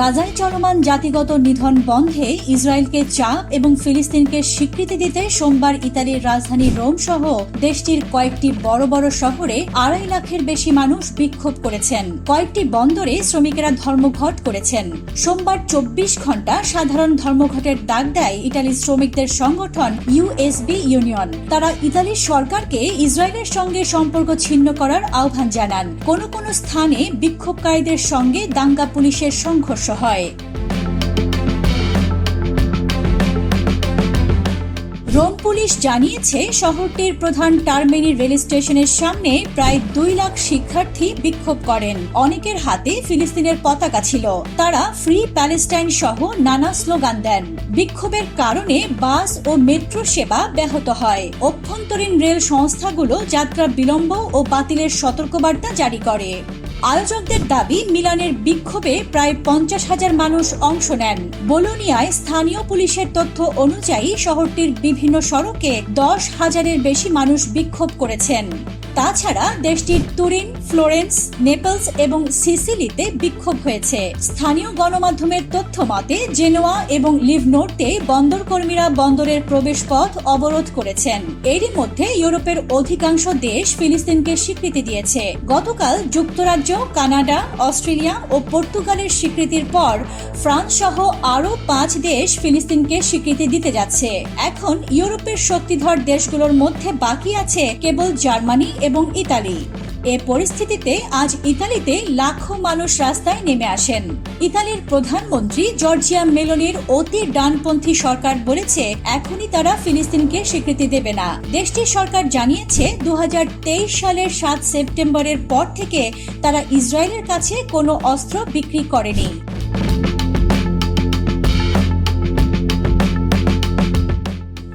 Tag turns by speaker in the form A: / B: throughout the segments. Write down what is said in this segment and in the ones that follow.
A: গাজায় চলমান জাতিগত নিধন বন্ধে ইসরায়েলকে চাপ এবং ফিলিস্তিনকে স্বীকৃতি দিতে সোমবার ইতালির রাজধানী রোম সহ দেশটির কয়েকটি বড় বড় শহরে আড়াই লাখের বেশি মানুষ বিক্ষোভ করেছেন। কয়েকটি বন্দরে শ্রমিকেরা ধর্মঘট করেছেন। সোমবার চব্বিশ ঘণ্টা সাধারণ ধর্মঘটের ডাক দেয় ইতালির শ্রমিকদের সংগঠন ইউএসবি ইউনিয়ন। তারা ইতালির সরকারকে ইসরায়েলের সঙ্গে সম্পর্ক ছিন্ন করার আহ্বান জানান। কোন কোন স্থানে বিক্ষোভকারীদের সঙ্গে দাঙ্গা পুলিশের সংঘর্ষ হয়। রোম পুলিশ জানিয়েছে, শহরটির প্রধান টার্মেনি রেল স্টেশনের সামনে প্রায় দুই লাখ শিক্ষার্থী বিক্ষোভ করেন। অনেকের হাতে ফিলিস্তিনের পতাকা ছিল। তারা ফ্রি প্যালেস্টাইন সহ নানা স্লোগান দেন। বিক্ষোভের কারণে বাস ও মেট্রো সেবা ব্যাহত হয়। অভ্যন্তরীণ রেল সংস্থাগুলো যাত্রা বিলম্ব ও বাতিলের সতর্কবার্তা জারি করে। আয়োজকদের দাবি, মিলানের বিক্ষোভে প্রায় পঞ্চাশ হাজার মানুষ অংশ নেন। বোলোনিয়ায় স্থানীয় পুলিশের তথ্য অনুযায়ী শহরটির বিভিন্ন সড়কে দশ হাজারের বেশি মানুষ বিক্ষোভ করেছেন। তাছাড়া দেশটির তুরিন, ফ্লোরেন্স, নেপলস এবং সিসিলিতে বিক্ষোভ হয়েছে। স্থানীয় গণমাধ্যমের তথ্য মতে, জেনোয়া এবং লিভনোর্তে বন্দর কর্মীরা বন্দরের প্রবেশ পথ অবরোধ করেছেন। এরই মধ্যে ইউরোপের অধিকাংশ দেশ ফিলিস্তিনকে স্বীকৃতি দিয়েছে। গতকাল যুক্তরাজ্য, কানাডা, অস্ট্রেলিয়া ও পর্তুগালের স্বীকৃতির পর ফ্রান্স সহ আরও পাঁচ দেশ ফিলিস্তিনকে স্বীকৃতি দিতে যাচ্ছে। এখন ইউরোপের শক্তিধর দেশগুলোর মধ্যে বাকি আছে কেবল জার্মানি এবং ইতালি। এ পরিস্থিতিতে আজ ইতালিতে লাখো মানুষ রাস্তায় নেমে আসেন। ইতালির প্রধানমন্ত্রী জর্জিয়া মেলোনির অতি ডানপন্থী সরকার বলেছে, এখনই তারা ফিলিস্তিনকে স্বীকৃতি দেবে না। দেশটির সরকার জানিয়েছে দু হাজার তেইশ সালের সাত সেপ্টেম্বরের পর থেকে তারা ইসরায়েলের কাছে কোনো অস্ত্র বিক্রি করেনি।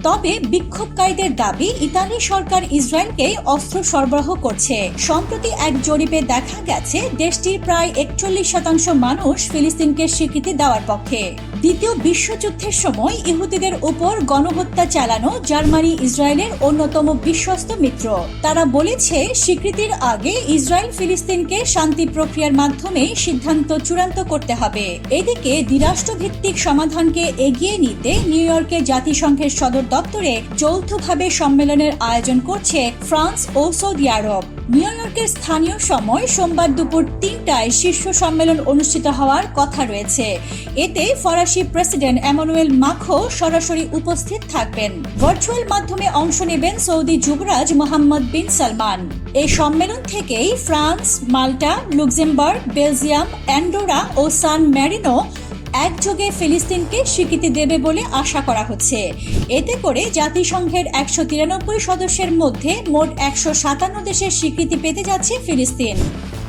A: তবে বিক্ষোভকারীদের দাবি, ইতালি সরকার ইসরায়েলকে অস্ত্র সরবরাহ করছে। সম্প্রতি এক জরিপে দেখা গেছে, দেশটির প্রায় একচল্লিশ শতাংশ মানুষ ফিলিস্তিনকে স্বীকৃতি দেওয়ার পক্ষে। দ্বিতীয় বিশ্বযুদ্ধের সময় ইহুদিদের উপর গণহত্যা চালানো জার্মানি, ইসরায়েলের অন্যতম বিশ্বস্ত মিত্র। তারা বলেছে, স্বীকৃতির আগে ইসরায়েল ফিলিস্তিনকে শান্তি প্রক্রিয়ার মাধ্যমে সিদ্ধান্ত চূড়ান্ত করতে হবে। এদিকে দ্বিরাষ্ট্রভিত্তিক সমাধানকে এগিয়ে নিতে নিউ ইয়র্কে জাতিসংঘের সদর দপ্তরে যৌথভাবে সম্মেলনের আয়োজন করছে ফ্রান্স ও সৌদি আরব। নিউ ইয়র্কের স্থানীয় সময় সোমবার দুপুর তিনটায় শীর্ষ সম্মেলন অনুষ্ঠিত হওয়ার কথা রয়েছে। এতে ফরাসি প্রেসিডেন্ট এমানুয়েল মাখো সরাসরি উপস্থিত থাকবেন। ভার্চুয়াল মাধ্যমে অংশ নেবেন সৌদি যুবরাজ মোহাম্মদ বিন সালমান। এই সম্মেলন থেকেই France, Malta, Luxembourg, Belgium, Andorra ও সান ম্যারিনো একযোগে ফিলিস্তিনকে স্বীকৃতি দেবে বলে আশা করা হচ্ছে। এতে করে জাতিসংঘের একশো তিরানব্বই সদস্যের মধ্যে মোট একশো সাতান্ন দেশের স্বীকৃতি পেতে যাচ্ছে ফিলিস্তিন।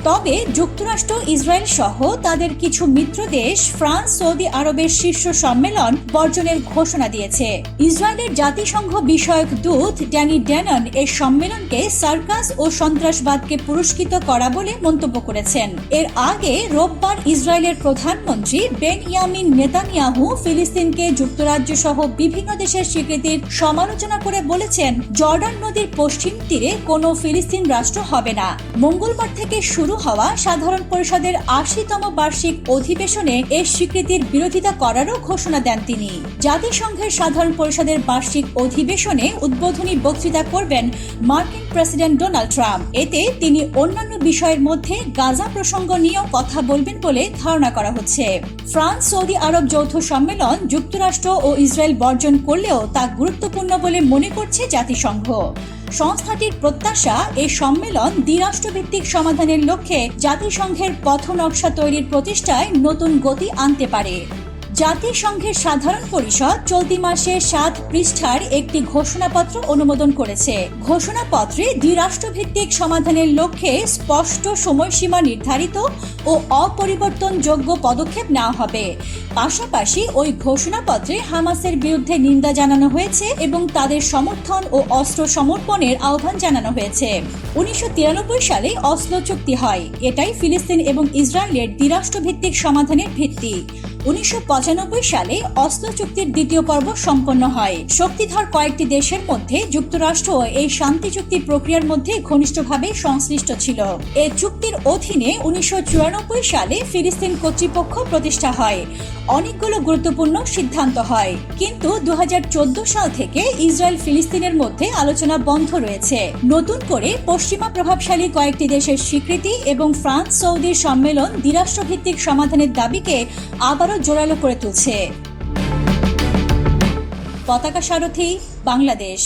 A: তবে যুক্তরাষ্ট্র, ইসরায়েল সহ তাদের কিছু মিত্র দেশ ফ্রান্স, সৌদি আরবের শীর্ষ সম্মেলন বর্জনের ঘোষণা দিয়েছে। ইসরায়েলের জাতিসংঘ বিষয়ক দূত ড্যানি ড্যানন এই সম্মেলনকে সার্কাস ও সন্ত্রাসবাদকে পুরস্কৃত করা বলে মন্তব্য করেছেন। এর আগে রোববার ইসরায়েলের প্রধানমন্ত্রী বেন ইয়ামিন নেতানিয়াহু ফিলিস্তিনকে যুক্তরাজ্য সহ বিভিন্ন দেশের স্বীকৃতির সমালোচনা করে বলেছেন, জর্ডান নদীর পশ্চিম তীরে কোনো ফিলিস্তিন রাষ্ট্র হবে না। মঙ্গলবার থেকে শুরু শুরু হওয়া সাধারণ পরিষদের আশিতম বার্ষিক অধিবেশনে এর স্বীকৃতির বিরোধিতা করারও ঘোষণা দেন তিনি। জাতিসংঘের সাধারণ পরিষদের বার্ষিক অধিবেশনে উদ্বোধনী বক্তৃতা করবেন মার্কিন প্রেসিডেন্ট ডোনাল্ড ট্রাম্প। এতে তিনি অন্যান্য বিষয়ের মধ্যে গাজা প্রসঙ্গ নিয়েও কথা বলবেন বলে ধারণা করা হচ্ছে। ফ্রান্স, সৌদি আরব যৌথ সম্মেলন যুক্তরাষ্ট্র ও ইসরায়েল বর্জন করলেও তা গুরুত্বপূর্ণ বলে মনে করছে জাতিসংঘ। সংস্থাটির প্রত্যাশা এই সম্মেলন দ্বিরাষ্ট্রভিত্তিক সমাধানের লক্ষ্যে জাতিসংঘের পথ নকশা তৈরির প্রচেষ্টায় নতুন গতি আনতে পারে। জাতিসংঘের সাধারণ পরিষদ চলতি মাসে সাত পৃষ্ঠার একটি ঘোষণাপত্র অনুমোদন করেছে। ঘোষণাপত্রে দ্বিরাষ্ট্রভিত্তিক সমাধানের লক্ষ্যে স্পষ্ট সময়সীমা নির্ধারিত ও অপরিবর্তনযোগ্য পদক্ষেপ নেওয়া হবে। পাশাপাশি ওই ঘোষণাপত্রে হামাসের বিরুদ্ধে নিন্দা জানানো হয়েছে এবং তাদের সমর্থন ও অস্ত্র সমর্পণের আহ্বান জানানো হয়েছে। উনিশশো তিরানব্বই সালে অস্ত্র চুক্তি হয়। এটাই ফিলিস্তিন এবং ইসরায়েলের দ্বিরাষ্ট্রভিত্তিক সমাধানের ভিত্তি। উনিশশো পঁচানব্বই সালে অস্ত্র চুক্তির দ্বিতীয় পর্ব সম্পন্ন হয়। শক্তিধর কয়েকটি দেশের মধ্যে যুক্তরাষ্ট্র এই শান্তি চুক্তি প্রক্রিয়ার মধ্যে ঘনিষ্ঠভাবে সংশ্লিষ্ট ছিল। এ চুক্তির অধীনে উনিশশো সালে ফিলিস্তিন কর্তৃপক্ষ প্রতিষ্ঠা হয়। অনেকগুলো গুরুত্বপূর্ণ সিদ্ধান্ত হয়। কিন্তু দু হাজার চোদ্দ সাল থেকে ইসরায়েল ফিলিস্তিনের মধ্যে আলোচনা বন্ধ রয়েছে। নতুন করে পশ্চিমা প্রভাবশালী কয়েকটি দেশের স্বীকৃতি এবং ফ্রান্স সৌদির সম্মেলন দ্বিরাষ্ট্রভিত্তিক সমাধানের দাবিকে আবারও জোরালো করে তুলছে। পতাকা সারথী বাংলাদেশ।